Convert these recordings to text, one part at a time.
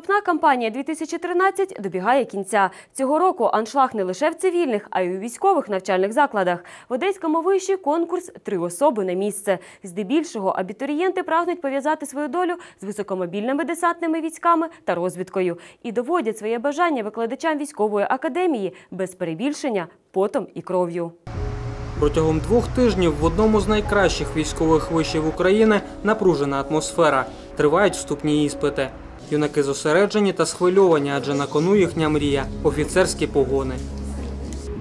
Вступна кампанія 2013 добігає кінця. Цього року аншлаг не лише в цивільних, а й у військових навчальних закладах. В Одеському виші конкурс «Три особи на місце». Здебільшого абітурієнти прагнуть пов'язати свою долю з високомобільними десантними військами та розвідкою і доводять своє бажання викладачам військової академії без перебільшення потом і кров'ю. Протягом двох тижнів в одному з найкращих військових вишів України напружена атмосфера. Тривають вступні іспити. Юнаки зосереджені та схвильовані, адже на кону їхня мрія офіцерські погони.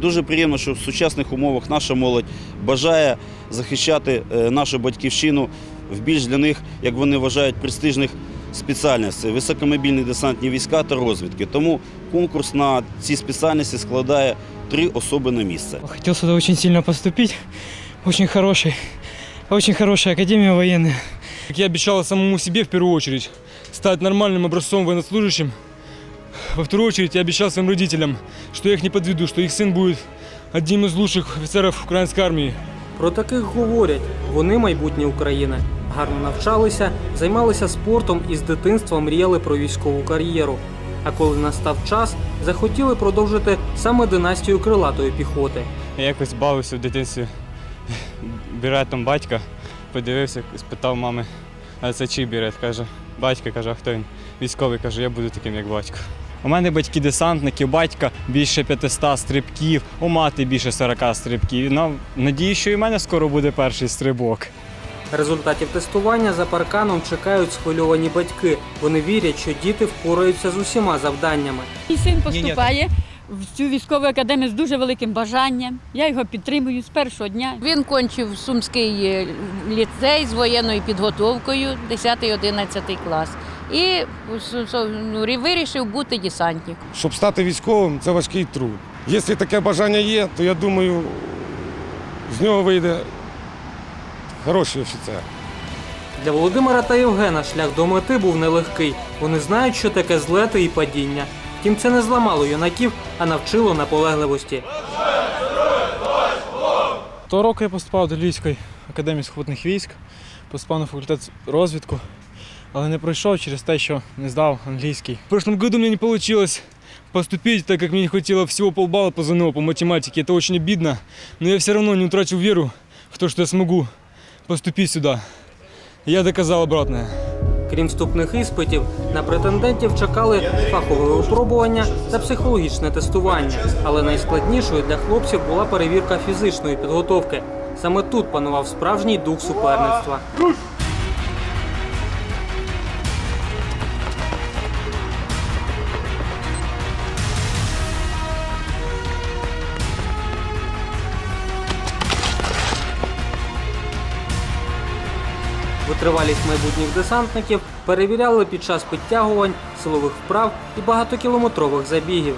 Дуже приємно, що в сучасних умовах наша молодь бажає захищати е, нашу батьківщину в більш для них, як вони вважають, престижних спеціальностей високомобільні десантні війська та розвідки. Тому конкурс на ці спеціальності складає три особи на місце. Хотел сюда очень сильно поступить. Очень хороший, очень хорошая академия военная. Как я обещал самому себе в первую очередь стать нормальным образцом военнослужащим. Во вторую очередь я обещал своим родителям, что я их не подведу, что их сын будет одним из лучших офицеров украинской армии. Про таких говорять, вони майбутнє України. Гарно навчалися, займалися спортом і з дитинства мріяли про військову кар'єру. А коли настав час, захотіли продовжити саме династію крилатої піхоти. Я якось бавився в дитинстві біретом батька. Подивився, спитав мами, а це чий бірет? Каже, батька каже, а хто він? Військовий каже, я буду таким, як батько. У мене батьки десантники, у батька більше 500 стрибків, у мати більше 40 стрибків. Ну, надію, що і в мене скоро буде перший стрибок. Результатів тестування за парканом чекають схвильовані батьки. Вони вірять, що діти впораються з усіма завданнями. Мій син поступає в цю військову академію з дуже великим бажанням. Я його підтримую з першого дня. Він кончив Сумський е, ліцей з воєнною підготовкою 10-11 клас. І ну, рі- вирішив бути десантником. Щоб стати військовим, це важкий труд. Якщо таке бажання є, то я думаю, з нього вийде хороший офіцер. Для Володимира та Євгена шлях до мети був нелегкий. Вони знають, що таке злети і падіння. Втім, це не зламало юнаків, а навчило наполегливості. Того року я поступав до Львівської академії сухопутних військ, поступав на факультет розвідку, але не пройшов через те, що не здав англійський. В прошлом году мне не получилось поступить, так как мне не хватило всего полбалла по ЗНО, по математике. Это очень обидно, но я все равно не утратил веру в то, что я смогу поступить сюда. Я доказал обратное. Крім вступних іспитів, на претендентів чекали фахове випробування та психологічне тестування. Але найскладнішою для хлопців була перевірка фізичної підготовки. Саме тут панував справжній дух суперництва. Витривалість майбутніх десантників перевіряли під час підтягувань, силових вправ і багатокілометрових забігів.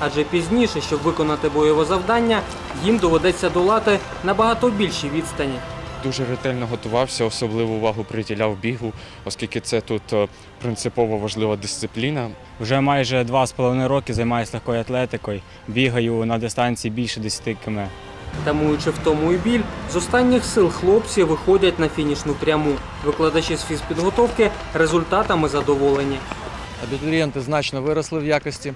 Адже пізніше, щоб виконати бойове завдання, їм доведеться долати набагато більші відстані. Дуже ретельно готувався, особливу увагу приділяв бігу, оскільки це тут е, принципово важлива дисципліна. Вже майже два з половиною роки займаюся легкою атлетикою, бігаю на дистанції більше 10 км. Тамуючи втому і біль, з останніх сил хлопці виходять на фінішну пряму. Викладачі з фізпідготовки результатами задоволені. Абітурієнти значно виросли в якості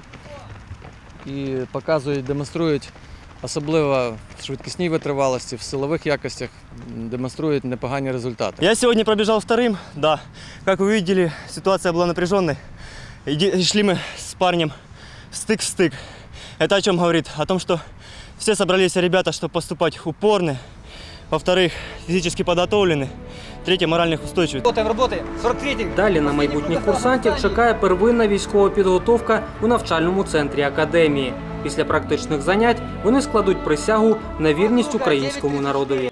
і показують, демонструють, особливо в швидкісній витривалості, в силових якостях, м, демонструють непогані результати. Я сегодня пробежал вторым, да. Как вы видели, ситуация была напряженной. Иди- Шли мы с парнем стык в стык. Это о чем говорит? О том, что все собрались ребята, чтобы поступать упорно. Во-вторых, физически подготовлены. Третье, моральных устойчивых. Далі на майбутніх курсантів чекає первинна військова підготовка у навчальному центрі академії. Після практичних занять вони складуть присягу на вірність українському народові.